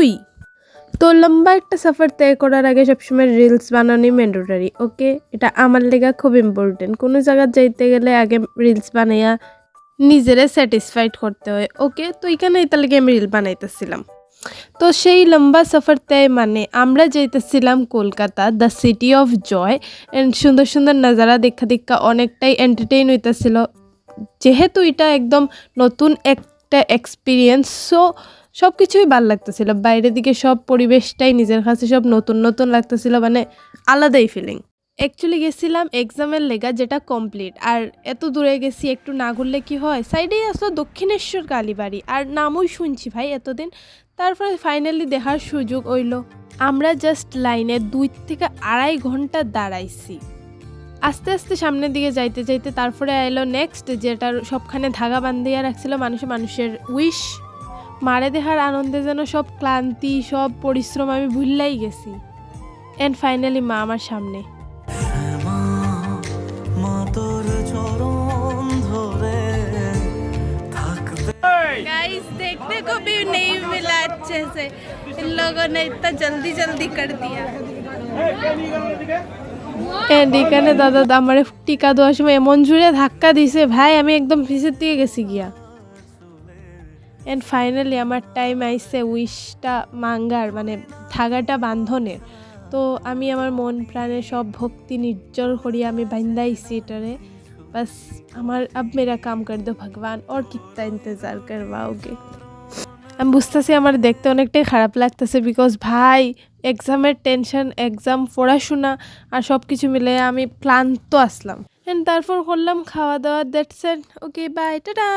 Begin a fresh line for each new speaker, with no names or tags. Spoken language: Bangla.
তুই তো লম্বা একটা সফর তয় করার আগে সবসময় রিলস বানানি ম্যান্ডেটরি ওকে এটা আমার লেগা খুব ইম্পর্টেন্ট কোনো জায়গা যাইতে গেলে আগে রিলস বানাইয়া নিজেরে স্যাটিসফাইড করতে হয় ওকে তো এখানে লেগে আমি রিল বানাইতেছিলাম। তো সেই লম্বা সফর তয় মানে আমরা যাইতেছিলাম Kolkata the city of joy and সুন্দর সুন্দর নাজারা দেখা দেখা অনেকটাই এন্টারটেইন হইতেছিল। যেহেতু এটা একদম নতুন একটা এক্সপিরিয়েন্স সো সব কিছুই ভালো লাগতেছিল। বাইরের দিকে সব পরিবেশটাই নিজের কাছে সব নতুন নতুন লাগতেছিল মানে আলাদাই ফিলিং অ্যাকচুয়ালি গেছিলাম এক্সামের লেগা যেটা কমপ্লিট আর এত দূরে গেছি, একটু না ঘুরলে কি হয়? সাইডেই আসলো দক্ষিণেশ্বর কালীবাড়ি, আর নামই শুনছি ভাই এতদিন। তারপরে ফাইনালি দেখার সুযোগ হইল, আমরা জাস্ট লাইনে দুই থেকে আড়াই ঘণ্টা দাঁড়াইছি। আস্তে আস্তে সামনের দিকে যাইতে যাইতে তারপরে এলো নেক্সট যেটার সবখানে ধাগা বান্ধিয়া রাখছিল মানুষে মানুষের উইশ মারে দেখার আনন্দে যেন সব ক্লান্তি সব পরিশ্রম আমি ভুললাই গেছি অ্যান্ড ফাইনালি মা আমার সামনে
মা মা তোর চরণ ধরে থাকতে
गाइस देखने को भी नहीं मिला अच्छे से इन लोगों ने इतना जल्दी जल्दी कर दिया
অ্যান্ড এখানে দাদা আমার টিকা দেওয়ার সময় এমন জুড়ে ধাক্কা দিছে, ভাই, আমি একদম ফিসের দিকে গেছি গিয়া। অ্যান্ড ফাইনালি আমার টাইম আইসে উইশটা মাঙ্গার মানে ধাগাটা বান্ধনের তো আমি আমার মন প্রাণে সব ভক্তি নির্জর করি আমি বান্ধাইছি এটারে। বাস, আমার আব মেরা কাম কর দো ভগবান, ওর কিত্তা ইন্তজার করবাওগে আমি বুঝতেছি আমার দেখতে অনেকটাই খারাপ লাগতেছে বিকজ ভাই এক্সামের টেনশন এক্সাম পড়াশোনা আর সব কিছু মিলে আমি ক্লান্ত আসলাম। অ্যান্ড তারপর করলাম খাওয়া দাওয়া দ্যাটস ওকে বাই টাটা